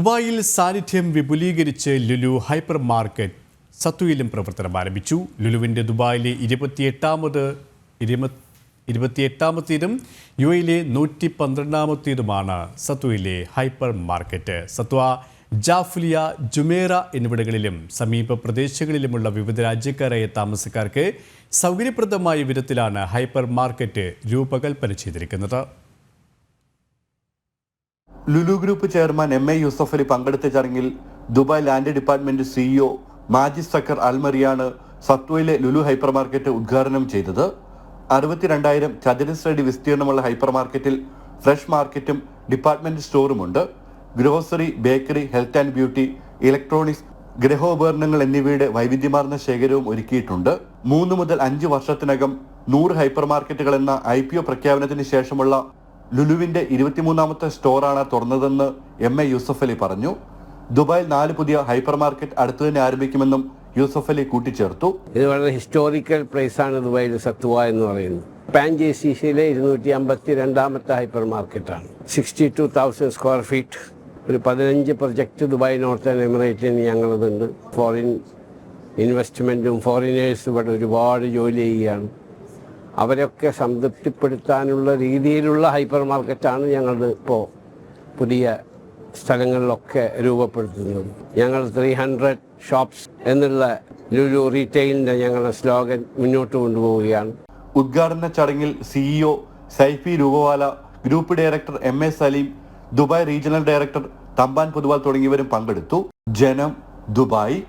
ദുബായിൽ സാന്നിധ്യം വിപുലീകരിച്ച് ലുലു ഹൈപ്പർ മാർക്കറ്റ് സത്തുയിലും പ്രവർത്തനം ആരംഭിച്ചു. ലുലുവിന്റെ ദുബായിലെ ഇരുപത്തിയെട്ടാമത് ഇരുപ ഇരുപത്തിയെട്ടാമത്തേതും യു എയിലെ നൂറ്റി പന്ത്രണ്ടാമത്തേതുമാണ് സത്തുയിലെ hyper market Satwa Jafiliya Jumeirah എന്നിവിടങ്ങളിലും സമീപ പ്രദേശങ്ങളിലുമുള്ള വിവിധ രാജ്യക്കാരായ താമസക്കാർക്ക് സൗകര്യപ്രദമായ വിധത്തിലാണ് ഹൈപ്പർ മാർക്കറ്റ് രൂപകൽപ്പന ചെയ്തിരിക്കുന്നത്. Lulu group chairman M A Yusuffali പങ്കെടുത്ത ചടങ്ങിൽ Dubai land department CEO Majid Sakar അൽമറിയാണ് സത്വയിലെ ലുലു ഹൈപ്പർ മാർക്കറ്റ് ഉദ്ഘാടനം ചെയ്തത്. അറുപത്തിരണ്ടായിരം ചതുരശ്രടി വിസ്തീർണമുള്ള ഹൈപ്പർ മാർക്കറ്റിൽ ഫ്രഷ് മാർക്കറ്റും department സ്റ്റോറുമുണ്ട്. Grocery bakery health and beauty electronics ഗൃഹോപകരണങ്ങൾ എന്നിവയുടെ വൈവിധ്യമാർന്ന ശേഖരവും ഒരുക്കിയിട്ടുണ്ട്. മൂന്ന് മുതൽ അഞ്ച് വർഷത്തിനകം നൂറ് ഹൈപ്പർ മാർക്കറ്റുകൾ എന്ന ഐ പ്രഖ്യാപനത്തിന് ശേഷമുള്ള ലുലുവിന്റെ ഇരുപത്തിമൂന്നാമത്തെ സ്റ്റോറാണ് തുറന്നതെന്ന് എം എ യൂസഫ് അലി പറഞ്ഞു. ദുബായിൽ നാല് പുതിയ ഹൈപ്പർ മാർക്കറ്റ് അടുത്തു തന്നെ ആരംഭിക്കുമെന്നും യൂസഫ് അലി കൂട്ടിച്ചേർത്തു. ഇത് വളരെ ഹിസ്റ്റോറിക്കൽ ആണ് ദുബായിൽ സത്വ എന്ന് പറയുന്നത്. പാൻ ജെ സി സിയിലെ ഇരുന്നൂറ്റി അമ്പത്തി രണ്ടാമത്തെ ഹൈപ്പർ മാർക്കറ്റാണ്. Sixty two thousand square feet ഒരു പതിനഞ്ച് പ്രൊജക്റ്റ് ദുബായ് നോർത്തേൺ എമിറേറ്റിന് ഞങ്ങളതുണ്ട്. ഫോറിൻ ഇൻവെസ്റ്റ്മെന്റും ഫോറിനേഴ്സും ഇവിടെ ഒരുപാട് ജോലി ചെയ്യുകയാണ്. അവരൊക്കെ സംതൃപ്തിപ്പെടുത്താനുള്ള രീതിയിലുള്ള ഹൈപ്പർ മാർക്കറ്റാണ് ഞങ്ങൾ ഇപ്പോൾ പുതിയ സ്ഥലങ്ങളിലൊക്കെ രൂപപ്പെടുത്തുന്നത്. ഞങ്ങൾ ത്രീ ഹൺഡ്രഡ് ഷോപ്സ് എന്നുള്ള ലുലു റീറ്റെയിലിന്റെ ഞങ്ങളുടെ സ്ലോഗൻ മുന്നോട്ട് കൊണ്ടുപോവുകയാണ്. ഉദ്ഘാടന ചടങ്ങിൽ CEO Saifee Rupawala group director M A Saleem Dubai regional director Thampan Poduval തുടങ്ങിയവരും പങ്കെടുത്തു. ജനം ദുബായ്